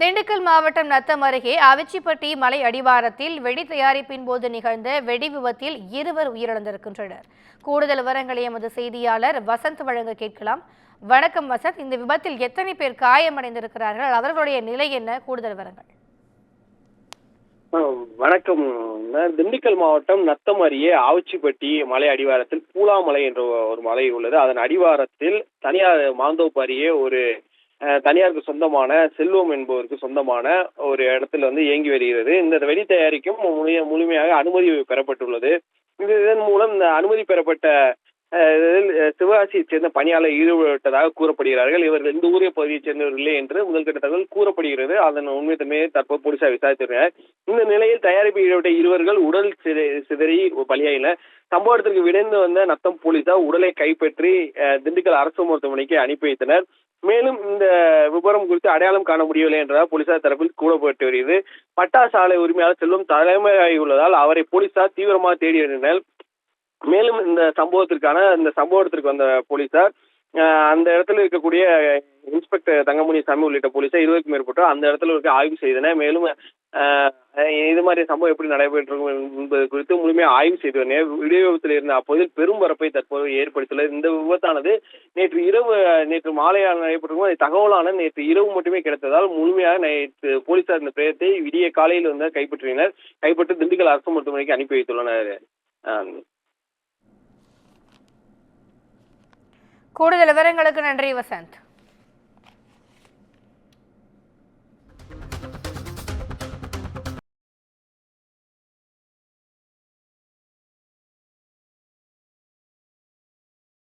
திண்டுக்கல் மாவட்டம் நத்தம் அருகே அவிச்சிப்பட்டி மலை அடிவாரத்தில் வெடி தயாரிப்பின் போது நிகழ்ந்த வெடி விபத்தில் இருவர் உயிரிழந்திருக்கின்றனர். கூடுதல் விவரங்களை எமது செய்தியாளர் வசந்த் வழங்க கேட்கலாம். வணக்கம் வசந்த். இந்த விபத்தில் எத்தனை பேர் காயமடைந்திருக்கிறார்கள்? அவர்களுடைய நிலை என்ன? கூடுதல் விவரங்கள். வணக்கம். திண்டுக்கல் மாவட்டம் நத்தம் அருகே ஆவுச்சிப்பட்டி மலை அடிவாரத்தில் பூலாமலை என்ற ஒரு மலை உள்ளது. அதன் அடிவாரத்தில் தனியார் மாந்தோப்பு அருகே ஒரு தனியாருக்கு சொந்தமான செல்வம் என்பவருக்கு சொந்தமான ஒரு இடத்துல வந்து இயங்கி வருகிறது. இந்த வெடி தயாரிக்கும் முழுமையாக அனுமதி பெறப்பட்டுள்ளது. இது இதன் மூலம் இந்த அனுமதி பெறப்பட்ட இதில், அஹ், சிவகாசியைச் சேர்ந்த பணியாளர் ஈடுபட்டதாக கூறப்படுகிறார்கள். இவர்கள் இந்த ஊரிய பகுதியைச் சேர்ந்தவர்களே என்று முதல்கட்ட தகவல் கூறப்படுகிறது. அதன் உண்மை தன்மையை தற்போது போலீசார் விசாரித்துள்ளனர் இந்த நிலையில் தயாரிப்பு ஈடுபட்ட இருவர்கள் உடல் சித- சிதறி பலியாயின. சம்பவ இடத்திற்கு விரைந்து வந்த நத்தம் போலீசார் உடலை கைப்பற்றி திண்டுக்கல் அரசு மருத்துவமனைக்கு அனுப்பி வைத்தனர். குறித்து அடையாளம் காண முடியவில்லை என்றால் போலீசார் தரப்பில் கூறப்பட்டு வருகிறது. பட்டாசு ஆலை உரிமையாளர் செல்வம் தலைமையாகியுள்ளதால் அவரை போலீசார் தீவிரமாக தேடி வருகின்றனர். மேலும் இந்த சம்பவத்திற்கான இந்த சம்பவத்திற்கு வந்த போலீசார் அந்த இடத்துல இருக்கக்கூடிய இன்ஸ்பெக்டர் தங்கமணி சாமி உள்ளிட்ட போலீசார் இருபதுக்கும் மேற்பட்டோர் அந்த இடத்துல இருக்க ஆய்வு செய்தனர். மேலும் இது மாதிரி சம்பவம் எப்படி நடைபெற்றிருக்கும் என்பது குறித்து முழுமையாக ஆய்வு செய்து வந்தனர் விடிய விபத்தில் இருந்த அப்போதில் பெரும் பரப்பை தற்போது ஏற்படுத்தியுள்ளது. இந்த விபத்தானது நேற்று இரவு நேற்று மாலையாக நடைபெற்றிருக்கும். அது தகவலான நேற்று இரவு மட்டுமே கிடைத்ததால் முழுமையாக நேற்று போலீசார் இந்த பிரேதத்தை விடிய காலையில் வந்து கைப்பற்றினர். கைப்பற்றி திண்டுக்கல் அரசு மருத்துவமனைக்கு அனுப்பி வைத்துள்ளனர். கூடுதல் விவரங்களுக்கு நன்றி வசந்த்.